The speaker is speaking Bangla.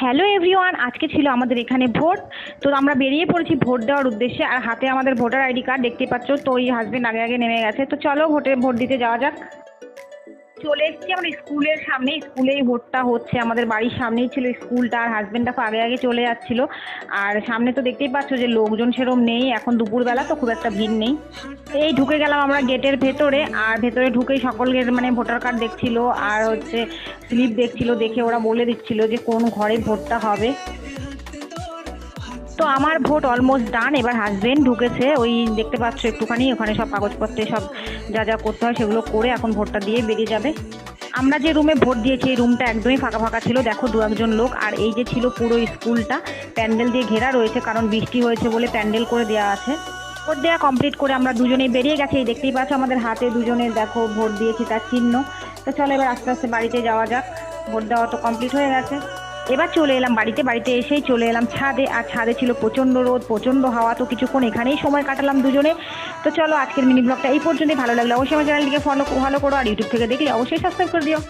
হ্যালো এভরিওয়ান আজকে ছিল আমাদের এখানে ভোট। তো আমরা বেরিয়ে পড়েছি ভোট দেওয়ার উদ্দেশ্যে। আর হাতে আমাদের ভোটার আইডি কার্ড দেখতে পাচ্ছ, তো ওই হাজবেন্ড আগে আগে নেমে গেছে। তো চলো ভোটে ভোট দিতে যাওয়া যাক। চলে এসেছি আমরা স্কুলের সামনে। স্কুলেই ভোটটা হচ্ছে, আমাদের বাড়ির সামনেই ছিল স্কুলটা আর হাজবেন্ডটা খুব আগে আগে চলে যাচ্ছিল। আর সামনে তো দেখতেই পাচ্ছ যে লোকজন সেরম নেই, এখন দুপুরবেলা তো খুব একটা ভিড় নেই। এই ঢুকে গেলাম আমরা গেটের ভেতরে, আর ভেতরে ঢুকেই সকল গেট মানে ভোটার কার্ড দেখছিল, আর হচ্ছে স্লিপ দেখছিল, দেখে ওরা বলে দিচ্ছিল যে কোন ঘরে ভোটটা হবে। তো আমার ভোট অলমোস্ট ডান এবার হাজবেন্ড ঢুকেছে, ওই দেখতে পাচ্ছ একটুখানি, ওখানে সব কাগজপত্রে সব যা যা করতে হয় সেগুলো করে এখন ভোটটা দিয়ে বেরিয়ে যাবে। আমরা যে রুমে ভোট দিয়েছি, এই রুমটা একদমই ফাঁকা ফাঁকা ছিল, দেখো দু একজন লোক, আর এই যে ছিল পুরো স্কুলটা, প্যান্ডেল দিয়ে ঘেরা রয়েছে, কারণ বৃষ্টি হয়েছে বলে প্যান্ডেল করে দেওয়া আছে। ভোট দেওয়া কমপ্লিট করে আমরা দুজনেই বেরিয়ে গেছি, এই দেখতেই পাচ্ছ আমাদের হাতে দুজনে দেখো, ভোট দিয়েছি তার চিহ্ন। তো চলো এবার আস্তে আস্তে বাড়িতে যাওয়া যাক, ভোট দেওয়া তো কমপ্লিট হয়ে গেছে। এবার চলে এলাম বাড়িতে বাড়িতে এসেই চলে এলাম ছাদে। আর ছাদে ছিল প্রচণ্ড রোদ, প্রচণ্ড হাওয়া, তো কিছুক্ষণ এখানেই সময় কাটালাম দুজনে। তো চলো আজকের মিনি ব্লগটা এই পর্যন্তই। ভালো লাগল অবশ্যই আমার চ্যানেলটিকে ফলো ভালো করো আর ইউটিউব থেকে দেখলে অবশ্যই সাবস্ক্রাইব করে দিও।